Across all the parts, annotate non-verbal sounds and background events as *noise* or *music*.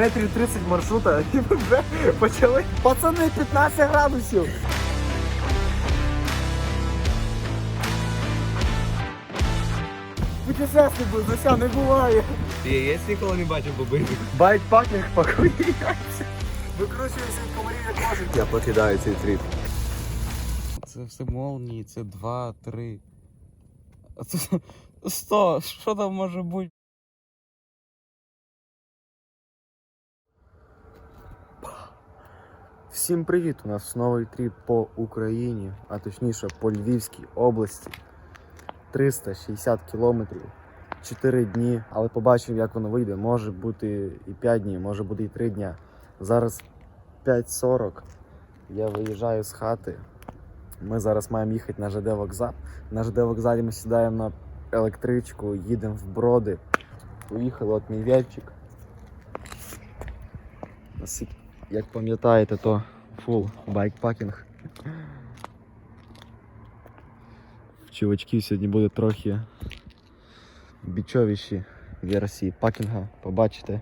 метрів 30 маршрута і ми вже почали. Пацани, 15 градусів. Путешествий без доща не буває. Я ніколи не бачив бобинів. Байкпакінг пакує яйця. Викручуємося від комарів як можуть. Я покидаю цей тріп. Це все молнії, це два, три. Сто, що там може бути? Всім привіт! У нас новий тріп по Україні, а точніше по Львівській області. 360 кілометрів, 4 дні, але побачимо, як воно вийде. Може бути і 5 днів, може бути і 3 дня. Зараз 5.40. Я виїжджаю з хати. Ми зараз маємо їхати на ЖД вокзал. На ЖД вокзалі ми сідаємо на електричку, їдемо в броди. Поїхали, от мій вельчик. Наскільки як пам'ятаєте, то фул байкпакінг. Чувачків сьогодні буде трохи бічовіші версії пакінга. Побачите.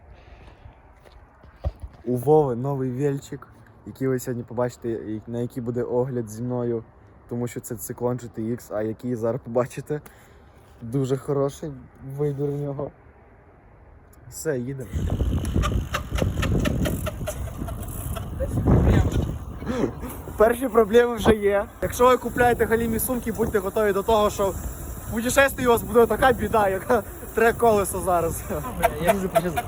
У Вови новий вельчик, який ви сьогодні побачите, на який буде огляд зі мною, тому що це циклон GTX, а який зараз побачите. Дуже хороший вибір в нього. Все, їдемо. Перші проблеми вже є. Якщо ви купляєте галімі сумки, будьте готові до того, що в путешестві у вас буде така біда, яка тре колесо зараз. Я дуже почесно.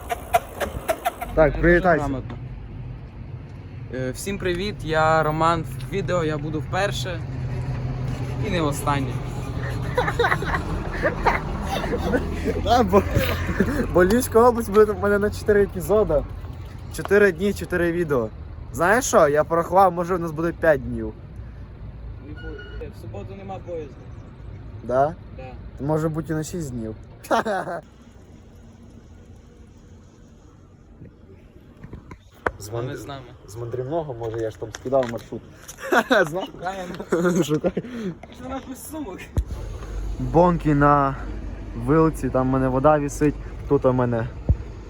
Так, привітайся. Е, Всім привіт, я Роман. В відео я буду вперше і не останнє. Да, бо, бо Львівська область буде в мене на 4 епізоди. 4 дні, 4 відео. Знаєш що? Я порахував, може у нас буде 5 днів. В суботу нема поїзду. Да? Да. Може бути і на 6 днів. З, мандр... з нами. з мандрівного, може я ж там скидав маршрут. *laughs* Шукаємо. Шукай. Що на сумок? Бонки на вилці, там в мене вода висить, тут у мене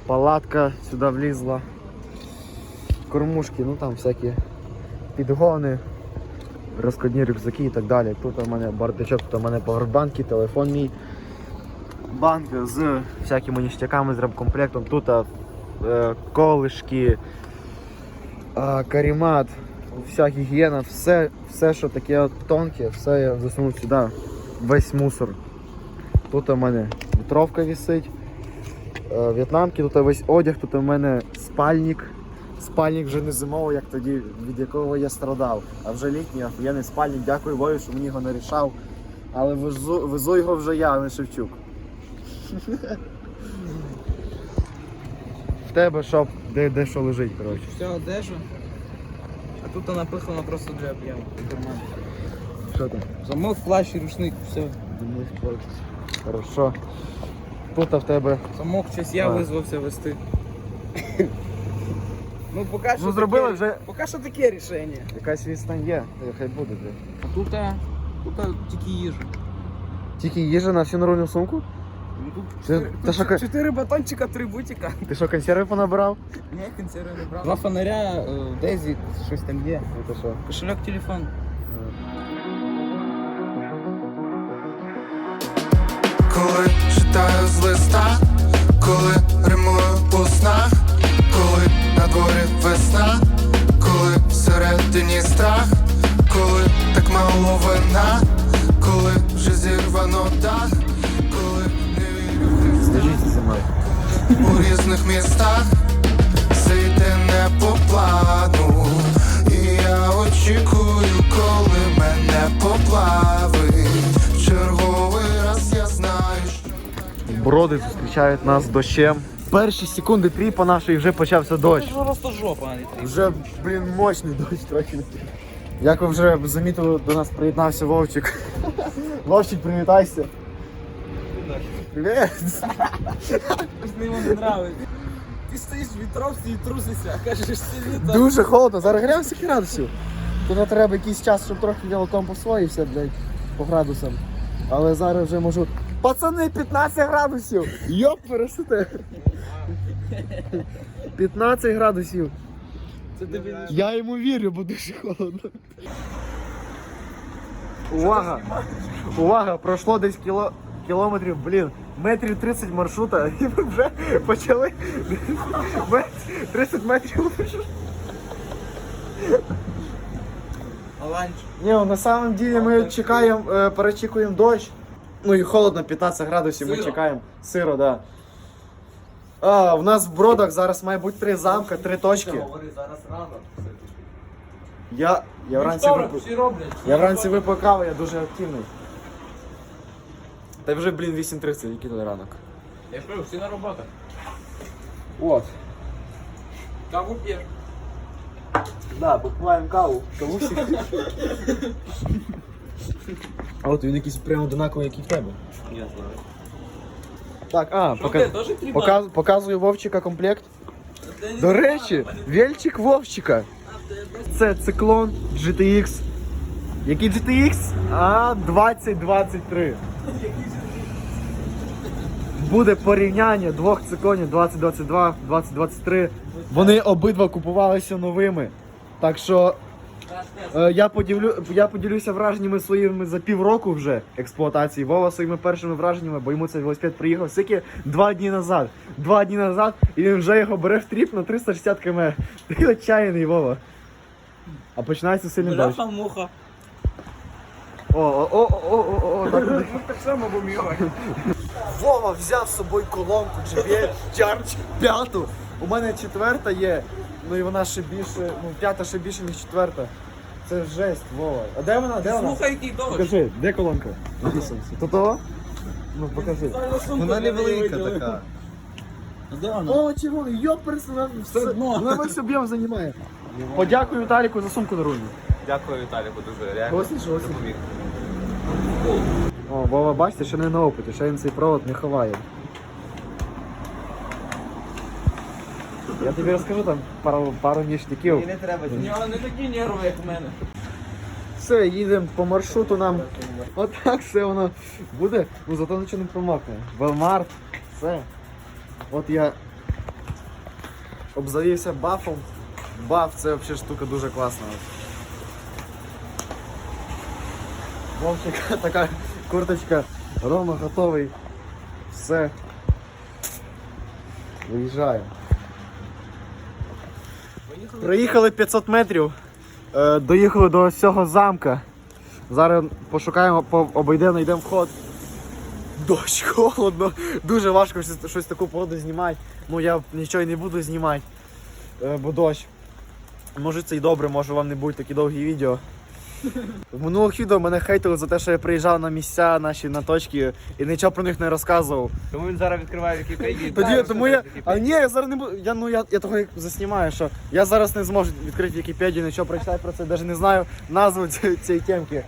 палатка сюди влізла. Кормушки, ну там всякі підгони, розкладні рюкзаки і так далі. Тут у мене бардачок, тут у мене павербанки, телефон мій. Банка з всякими ніштяками, з ремкомплектом. Тут е, колишки, е, карімат, вся гігієна, все, все, що таке тонке, все я засунув сюди весь мусор. Тут у мене вітровка висить, е, в'єтнамки, тут весь одяг, тут у мене спальник. Спальник вже не зимовий, як тоді, від якого я страдав. А вже літній офігенний спальник. Дякую Вові, що мені його не рішав. Але везу, везу його вже я, а не Шевчук. В тебе що, де, де що лежить, коротше. Вся одежа. А тут напихано просто для об'єму. Що там? Замок, плащ, і рушник, все. Думаю. Хорошо. Тут в тебе. Замок щось я А. визвався вести. Ну, поки що Ну, зробили таке, вже- Поки що таке рішення. Якась відстань є, то хай буде, блядь. А тут, а, тут а, тільки їжа. Тільки їжа на всю народну сумку? Ну, тут Це- чотири- та тут що ка- чотири батончика, три бутика. Ти що, консерви понабирав? Ні, консерви не брав. Два фонаря, е, Дезі, щось там є. Ну то що? Кошельок, телефон. Коли читаю з листа, коли римую у снах, коли на дворі весна, коли всередині страх, коли так мало вина, коли вже зірвано дах, коли не вірю зі у різних містах, все йде не по плану, і я очікую, коли мене поплавить. В черговий раз я знаю, що. Броди зустрічають нас дощем. Перші секунди тріпа нашої вже почався дощ. Це просто жопа, а не тріп. Вже, блін, мощний дощ трохи. Як ви вже замітили, до нас приєднався Вовчик. *laughs* Вовчик, привітайся. Привіт! Щось мені не нравиться. Ти стоїш в вітровці і трусишся, а кажеш, це літо. Дуже холодно, зараз грав всіх градусів. Тут треба якийсь час, щоб трохи великом посвоївся, блядь, по градусам. Але зараз вже можу. Пацани, 15 градусів! Йоп, пересите! 15 градусів. Я йому вірю, бо дуже холодно. Увага! Увага! Пройшло десь кіло... кілометрів, блін, метрів 30 маршрута, і ми вже почали 30 метрів. Ні, на самом деле ми чекаємо, е, перечікуємо дощ. Ну і холодно, 15 градусів, ми Сиро. чекаємо. Сиро, да. А, в нас в бродах зараз має бути три замка, три точки. Говори, зараз рано. Я, я вранці Вівторок випив. всі роблять. Я вранці випив каву, я дуже активний. Та вже, блін, 8.30, який тут ранок. Я кажу, всі на роботах. От. Каву п'єш. Да, попиваємо каву. Каву всі. *laughs* А от він якийсь прямо одинаковий, як і в тебе. Я знаю. Так, а, Що пока... ти, теж показ... показую Вовчика комплект. До речі, Вельчик Вовчика. Це циклон GTX. Який GTX? А 2023. Буде порівняння двох циклонів 2022, 2023. Вони обидва купувалися новими. Так що е, я, поділю, я поділюся враженнями своїми за півроку вже експлуатації. Вова своїми першими враженнями, бо йому цей велосипед приїхав скільки два дні назад. Два дні назад, і він вже його бере в тріп на 360 км. Такий отчаяний Вова. А починається сильний дощ. Бляха муха. О, о, о, о, о, о, о, так. Так само буміла. Вова взяв з собою колонку JBL Charge п'яту. У мене четверта є, ну і вона ще більше, ну п'ята ще більше, ніж четверта. Це жесть, Вова. А де вона? Де вона? Слухай, який дощ. Покажи, де колонка? То того? Ну покажи. Вона невелика така. Де вона? О, чого? Йоперс, вона все, дно. вона весь об'єм займає. Подякую Віталіку за сумку на рулі. Дякую, Віталіку, дуже реально. Ось і що, ось і. допоміг. О, Вова, бачите, ще не на опиті, ще він цей провод не ховає. Я тобі розкажу там пару, пару ніштяків. Мені не треба. У нього не такі нерви, як в мене. Все, їдемо по маршруту нам. Отак все воно буде, ну зато нічого не промокне. Велмарт, все. От я обзавівся бафом. Баф це взагалі штука дуже класна. Вовчик, *laughs* така курточка, Рома готовий. Все. Виїжджаємо. Проїхали 500 метрів. Е, доїхали до ось цього замка. Зараз пошукаємо, по- обійдемо, знайдемо вход. Дощ, холодно, дуже важко щось, щось таку погоду знімати. Ну я нічого не буду знімати, е, бо дощ. Може це й добре, може вам не будуть такі довгі відео. В минулих відео мене хейтили за те, що я приїжджав на місця наші на точки і нічого про них не розказував. Тому він зараз відкриває Вікіпедію. Тоді, тому я. А ні, я зараз не буду. Я ну я, я того як заснімаю, що я зараз не зможу відкрити Вікіпедію, нічого прочитати про це, навіть не знаю назву цієї, цієї темки.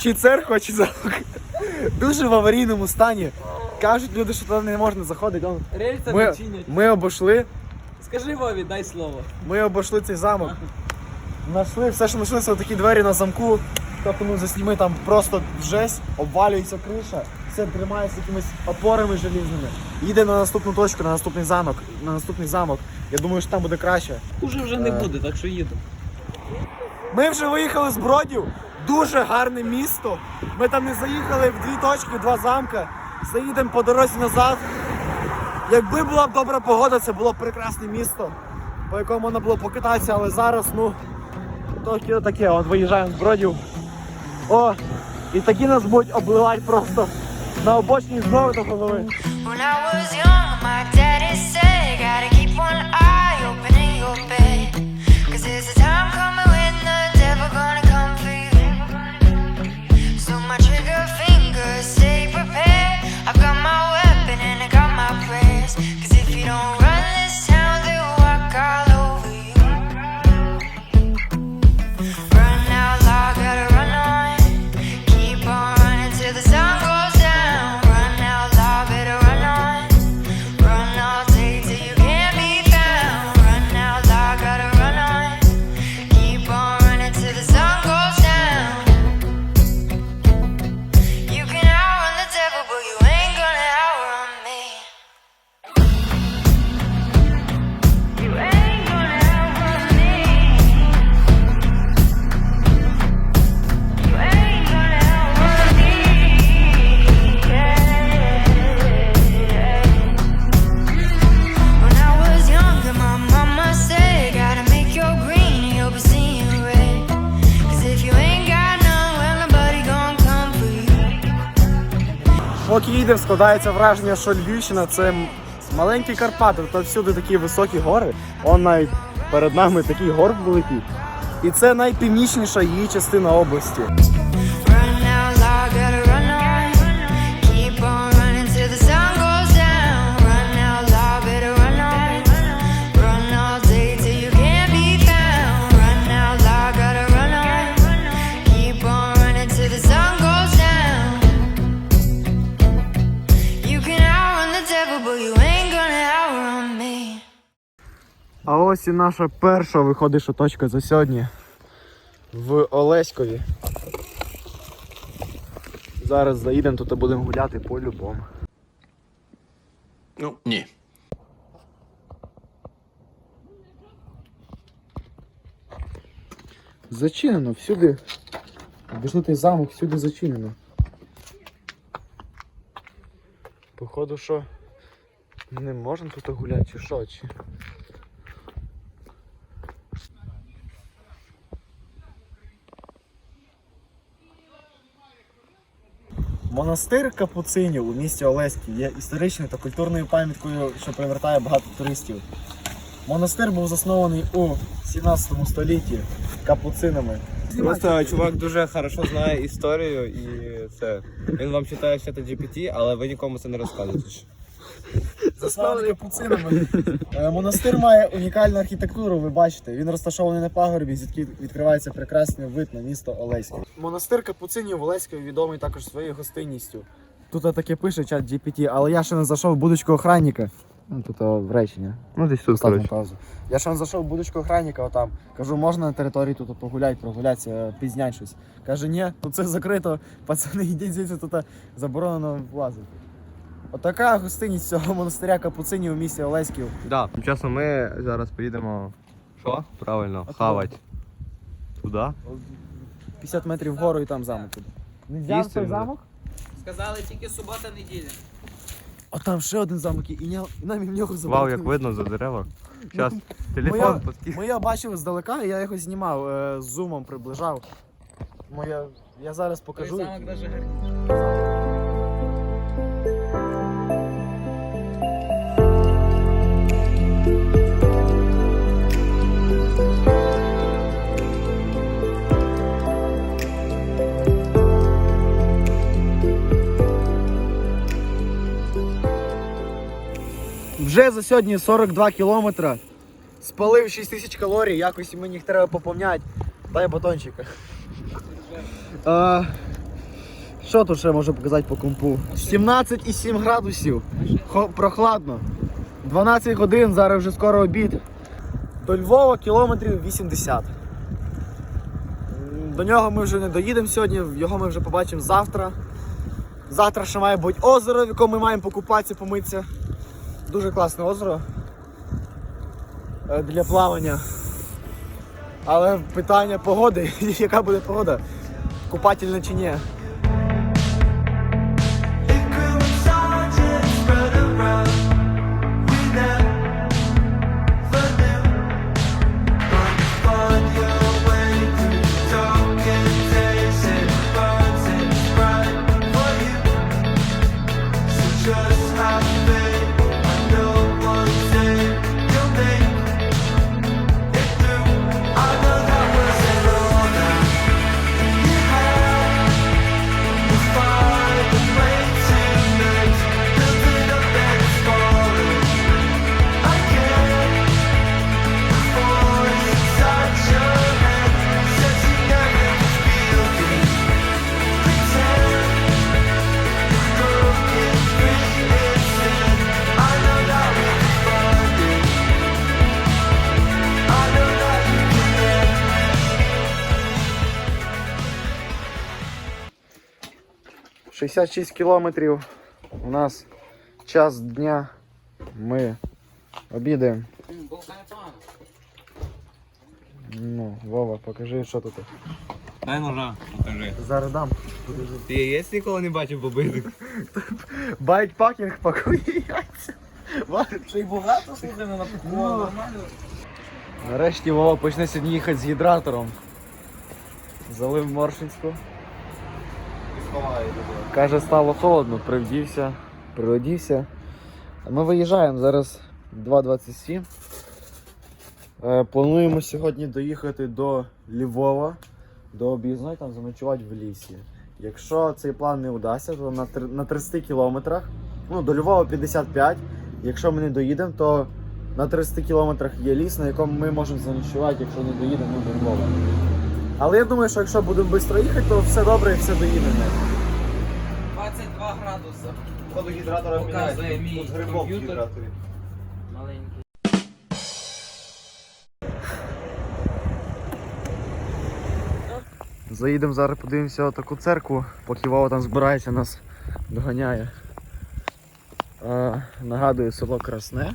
Чи церква, чи замок. Дуже в аварійному стані. Кажуть люди, що туди не можна заходити. Он- Рельса Ми, чинять. ми обійшли, Скажи Вові, дай слово. ми обійшли цей замок. Нашли, все, що знайшлися, такі двері на замку. Тобто ну засніми там просто жесть, обвалюється криша, все тримається якимись опорами желізними. Їде на наступну точку, на наступний замок, на наступний замок. Я думаю, що там буде краще. Уже вже не Е. буде, так що їду. Ми вже виїхали з Бродів. Дуже гарне місто. Ми там не заїхали в дві точки, два замка. Заїдемо по дорозі назад. Якби була б добра погода, це було б прекрасне місто, по якому можна було покататися, але зараз, ну, то таке, от виїжджаємо з Бродів. О, і такі нас будуть обливати просто на обочині знову до голови. Їдемо, складається враження, що Львівщина це маленькі Карпати, тут всюди такі високі гори. Он навіть перед нами такий горб великий. І це найпівнічніша її частина області. А ось і наша перша виходиша точка за сьогодні в Олеськові. Зараз заїдемо тут і будемо гуляти по-любому. Ну, ні. Зачинено всюди. Обійшли замок, всюди зачинено. Походу, що не можна тут гуляти, чи що, чи. Монастир Капуцинів у місті Олеській є історичною та культурною пам'яткою, що привертає багато туристів. Монастир був заснований у 17 столітті капуцинами. Просто чувак дуже хорошо знає історію і це. Він вам читає чата GPT, але ви нікому це не розказуєте. Заснований капуцинами. Е, Монастир має унікальну архітектуру, ви бачите. Він розташований на пагорбі, звідки відкривається прекрасний вид на місто Олеське. Монастир капуцинів Олеської відомий також своєю гостинністю. Тут таке пише чат GPT, але я ще не зайшов в будочку охранника. Ну, тут в речення. Ну десь тут, паузу. Я ще не зайшов в будочку охранника, отам. Кажу, можна на території тут погуляти, прогулятися, пізнять щось. Каже, ні, тут це закрито, пацани, йдіть звідси, тут заборонено влазити. Отака гостинність цього монастиря капуцинів у місті Олеськів. Да. Тим часом ми зараз поїдемо. Що? Правильно, хавать. Туди? 50 метрів вгору і там замок. Нельзя Їсти буде? замок? Сказали тільки субота неділя. А там ще один замок, і, ня- і нам і в нього Вау, забрали. як видно за дерева. Зараз Моя, телефон подкинь. моя бачив здалека, я його знімав, е, з зумом приближав. Моя, я зараз покажу. Той замок даже гарний. Вже за сьогодні 42 кілометри. Спалив 6 тисяч калорій, якось мені їх треба поповняти. Дай батончика. Що тут ще можу показати по компу? 17,7 градусів. Хо- прохладно. 12 годин, зараз вже скоро обід. До Львова кілометрів 80. До нього ми вже не доїдемо сьогодні, його ми вже побачимо завтра. Завтра ще має бути озеро, в якому ми маємо покупатися, помитися. Дуже класне озеро е, для плавання. Але питання погоди, *laughs* яка буде погода? Купательна чи ні? — 66 кілометрів. У нас час дня. Ми обідаємо. Ну, Вова, покажи, що тут. Дай ножа, покажи. Зараз дам. Ти яєць ніколи не бачив побитих? *laughs* Байкпакінг пакує яйця. Ще й багато слухай на напаковано. Нарешті Вова почне сьогодні їхати з гідратором. Залив Моршинську. Каже, стало холодно, привдівся, приодівся. А Ми виїжджаємо зараз 2.27. Е, плануємо сьогодні доїхати до Львова, до об'їзної, там заночувати в лісі. Якщо цей план не вдасться, то на, на 30 кілометрах, ну до Львова 55. Якщо ми не доїдемо, то на 30 кілометрах є ліс, на якому ми можемо заночувати, якщо не доїдемо до Львова. Але я думаю, що якщо будемо швидко їхати, то все добре і все доїдемо. 22 градуса. Походу гідратора Показує міняють. мій Тут грибок в комп'ютер. гідраторі. Маленький. Заїдемо зараз, подивимося таку церкву, поки Вова там збирається, нас доганяє. А, нагадую село Красне.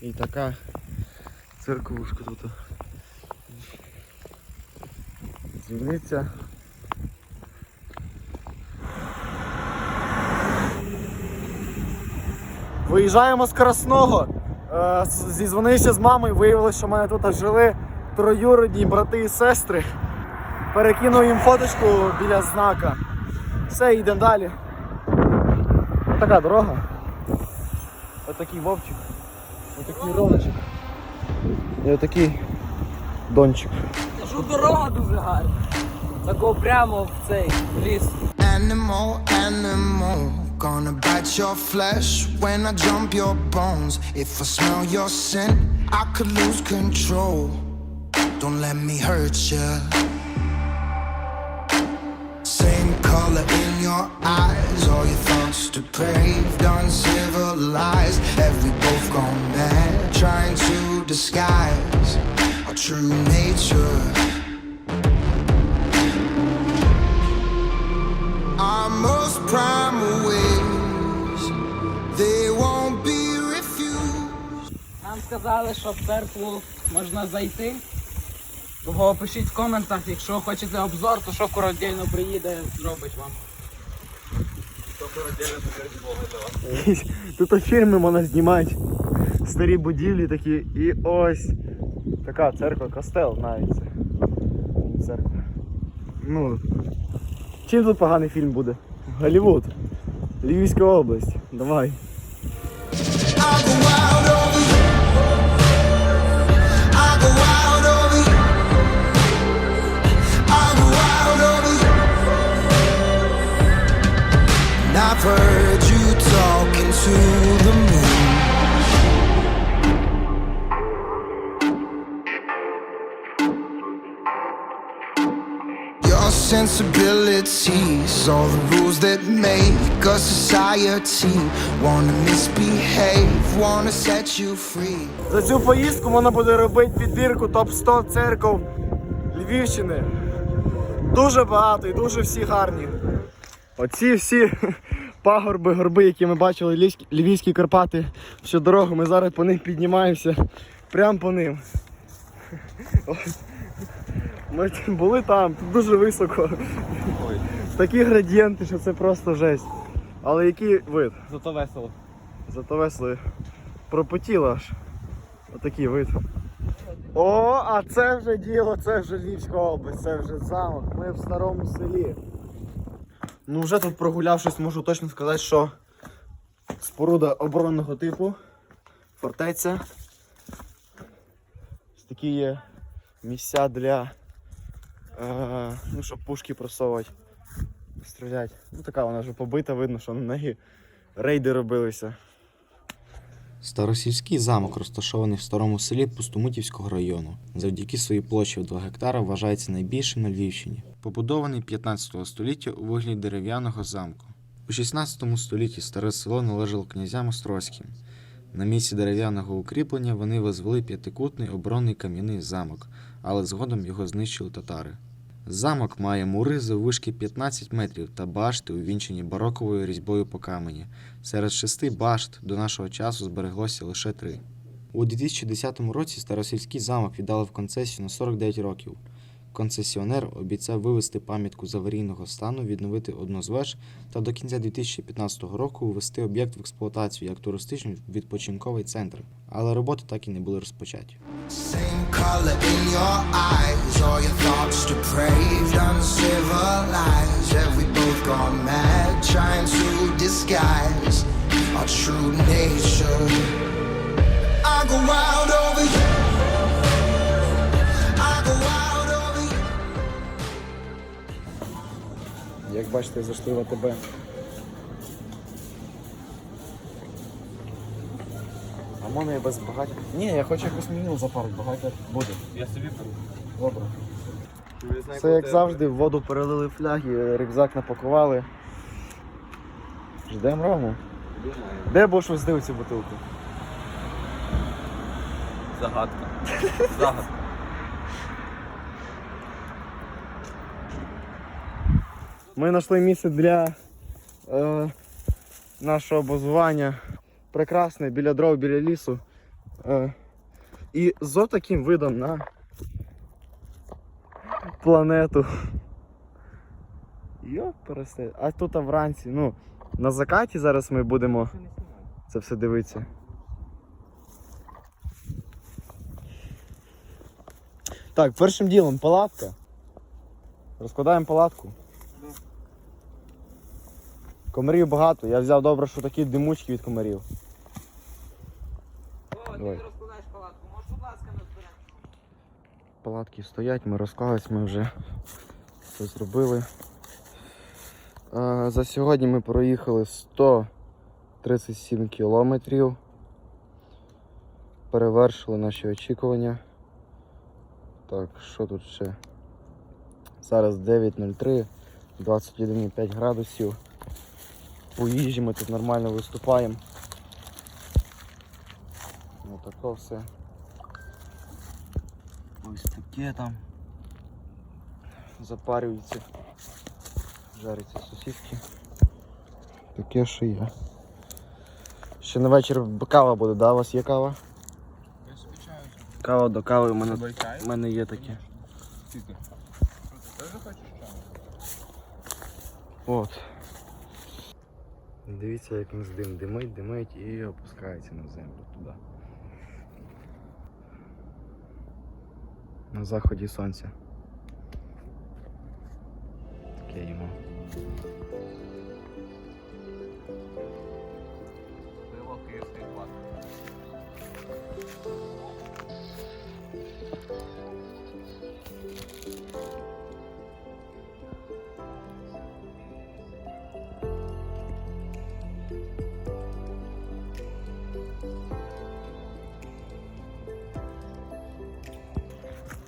І така церквушка тут. Дзвіниця. Виїжджаємо з Красного. Е, Зізвонився з мамою, виявилося, що в мене тут жили троюродні брати і сестри. Перекинув їм фоточку біля знака. Все, йдемо далі. Отака дорога. Отакий вовчик. Отакий роночок. І отакий дончик. Кажу, дорога дуже гарна. Тако прямо в цей ліс. Animal, animal, gonna bite your flesh when I jump your bones. If I smell your scent, I could lose control. Don't let me hurt you. Same color in your eyes, all your thoughts depraved, uncivilized. Have we both gone mad, trying to disguise our true nature? Сказали, що в церкву можна зайти. Того пишіть в коментах, якщо хочете обзор, то що коротдельно приїде, зробить вам. *laughs* Тут фільми можна знімати. Старі будівлі такі. І ось така церква, костел навіть. Церква. Ну. Чим тут поганий фільм буде? Голлівуд. Львівська область. Давай. Your sensibilities, all the rules that make a society wanna misbehave, wanna set you free. За цю поїздку можна буде робити підбірку топ-100 церков Львівщини. Дуже багато і дуже всі гарні. Оці всі пагорби, горби, які ми бачили, Львівські, Карпати, всю дорогу, ми зараз по ним піднімаємося. Прямо по ним. Ми були там, тут дуже високо. Такі градієнти, що це просто жесть. Але який вид? Зато весело. Зато весело пропотіло аж. Отакий вид. О, а це вже діло, це вже Львівська область, це вже замок. Ми в старому селі. Ну вже тут прогулявшись, можу точно сказати, що споруда оборонного типу, фортеця. Такі є місця для е, ну, щоб пушки просовувати, стріляти. Ну така вона вже побита, видно, що на неї рейди робилися. Старосільський замок розташований в старому селі Пустомутівського району. Завдяки своїй площі в 2 гектара вважається найбільшим на Львівщині. Побудований 15 століття у вигляді дерев'яного замку. У 16 столітті старе село належало князям Острозьким. На місці дерев'яного укріплення вони возвели п'ятикутний оборонний кам'яний замок, але згодом його знищили татари. Замок має мури заввишки 15 метрів та башти, увінчені бароковою різьбою по камені. Серед шести башт до нашого часу збереглося лише три. У 2010 році Старосільський замок віддали в концесію на 49 років. Концесіонер обіцяв вивести пам'ятку з аварійного стану, відновити одну з веж та до кінця 2015 року ввести об'єкт в експлуатацію як туристичний відпочинковий центр. Але роботи так і не були розпочаті. I go out Як бачите, зайшли в АТБ. А можна я без багаття? Ні, я хочу якусь мені запарити, багаття буде. Я собі беру. Добре. Все як завжди, в воду перелили фляги, рюкзак напакували. Ждемо Рому. Де будеш везти цю бутилку? Загадка. Загадка. Ми знайшли місце для е, нашого базування. Прекрасне, біля дров, біля лісу. Е, і з таким видом на планету. Йоп, пересте. А тут вранці, ну, на закаті зараз ми будемо це все дивитися. Так, першим ділом палатка. Розкладаємо палатку. Комарів багато. Я взяв добре, що такі димучки від комарів. О, Давай. ти розкладаєш палатку. Можеш, будь ласка, не. Палатки стоять, ми розклались, ми вже все зробили. А, за сьогодні ми проїхали 137 кілометрів. Перевершили наші очікування. Так, що тут ще? Зараз 9.03, 21,5 градусів. По їжі ми тут нормально виступаємо. Отако все. Ось таке там. Запарюються. Жаряться сусідки. Таке що є. Ще на вечір кава буде, да? У вас є кава? Я чаю. Кава до кави у мене, у мене є таке. Ти теж хочеш чаю? От. Дивіться, як він з дим димить, димить і опускається на землю туди. На заході сонця. Таке йому.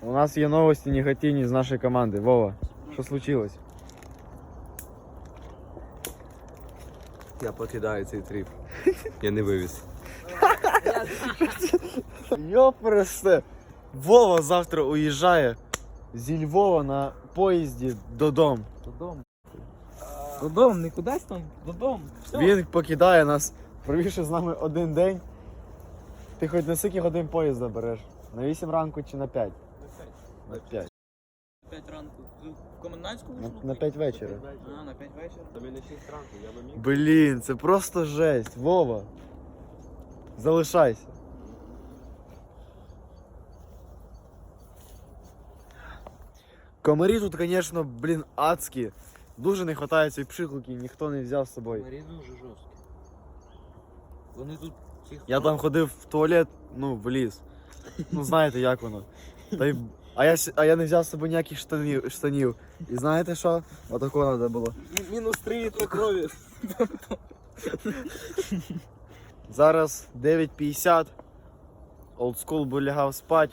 У нас є новості негативні з нашої команди. Вова, що случилось? Я покидаю цей тріп. Я не вивіз. Йопересте! Вова завтра уїжджає зі Львова на поїзді додому. Додому. Додому, не кудись там, додому. Все. Він покидає нас, провівши з нами один день. Ти хоч на скільки годин поїзда береш? На 8 ранку чи на 5? На 5. 5 ранку. В комендантську На, вийшло? на 5 вечора. А, на 5 вечора. Тобі на 6 ранку, я би міг. Блін, це просто жесть. Вова. Залишайся. Комарі тут, звісно, блін, адські. Дуже не вистачає цієї пшикалки, ніхто не взяв з собою. Комарі дуже жорсткі. Вони тут всіх... Я там ходив в туалет, ну, в ліс. Ну, знаєте, як воно. Та й... а, я, с- а я не взяв з собою ніяких штанів. штанів. І знаєте що? Отако треба було. Мінус 3 літри крові. Зараз 9.50. Олдскул би лягав спать.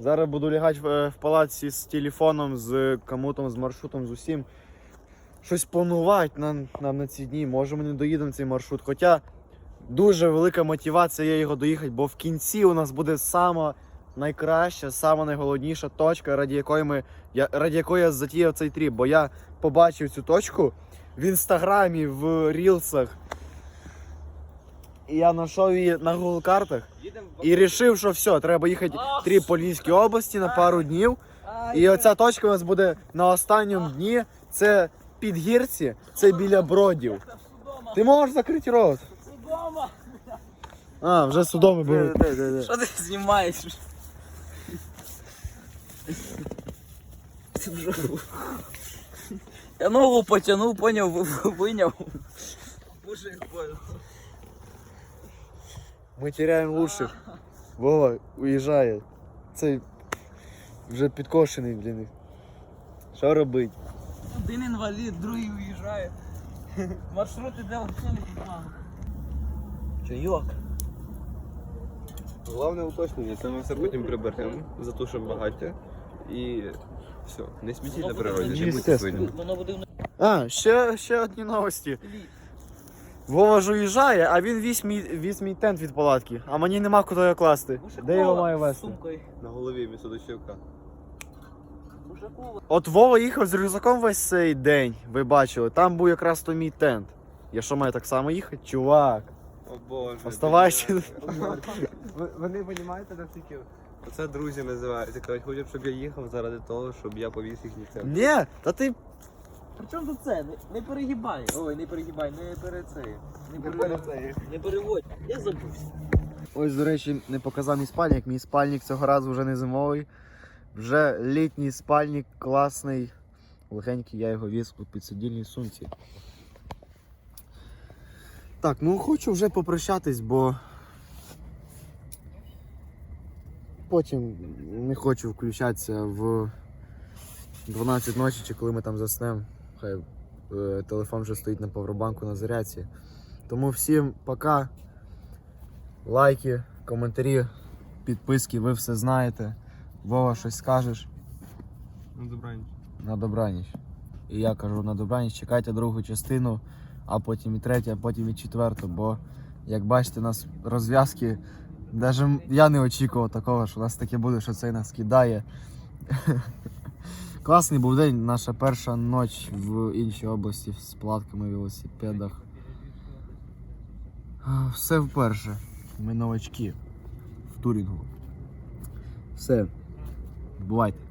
Зараз буду лягати в, е, в палаці з телефоном, з комутом, з маршрутом, з усім. Щось планувати нам, нам на ці дні. Може ми не доїдемо цей маршрут. Хоча дуже велика мотивація є його доїхати, бо в кінці у нас буде сама найкраща, сама найголовніша точка, раді якої ми, я, раді якої я затіяв цей тріп. Бо я побачив цю точку в інстаграмі, в рілсах. І я знайшов її на Google картах і вирішив, що все, треба їхати три Поліські області на пару днів. І оця точка у нас буде на останньому дні. Це підгірці, це біля бродів. Ти можеш закрити рот. Судома! А, вже судоми були. Що ти знімаєш? Я ногу потягнув, поняв, виняв. Боже, як больно. Ми теряємо лучших. Вова уїжджає. Цей вже підкошений, блін. Що робить? Один інвалід, другий уїжджає. Маршрут іде взагалі не знаю. Чайок. Головне уточнення, це ми все потім приберемо, затушимо багаття і все. Не смітіть на природі, не будьте свині. А, ще, ще одні новості. Вова ж уїжджає, а він віз мій, віз мій тент від палатки, а мені нема куди його класти. Де його маю вести? Сумкою. На голові місто дощівка. От Вова їхав з рюкзаком весь цей день, ви бачили, там був якраз то мій тент. Я що маю так само їхати? Чувак. О боже. Оставайся. Ви, ви не розумієте, наскільки. Оце друзі називаються. Кажуть, хочуть, щоб я їхав заради того, щоб я повіз їхній центр. Ні, та ти. при чому тут це? Не, не перегибай. Ой, не перегибай, не пере це. Не, пере... не переводь. Я забувся. Ось, до речі, не показав мій спальник. Мій спальник цього разу вже не зимовий. Вже літній спальник, класний. Легенький, я його віз у підсидільній сумці. Так, ну хочу вже попрощатись, бо потім не хочу включатися в 12 ночі, чи коли ми там заснемо. Хай е, телефон вже стоїть на павербанку на зарядці. Тому всім пока. Лайки, коментарі, підписки, ви все знаєте. Вова, щось скажеш Ну, добраніч. на добраніч. І я кажу на добраніч, чекайте другу частину, а потім і третю, а потім і четверту. Бо, як бачите, у нас розв'язки. Навіть я не очікував такого, що у нас таке буде, що цей нас кидає. *laughs* Класний був день, наша перша ніч в іншій області з платками, велосипедах. Все вперше. Ми новачки в турінгу. Все. Бувайте.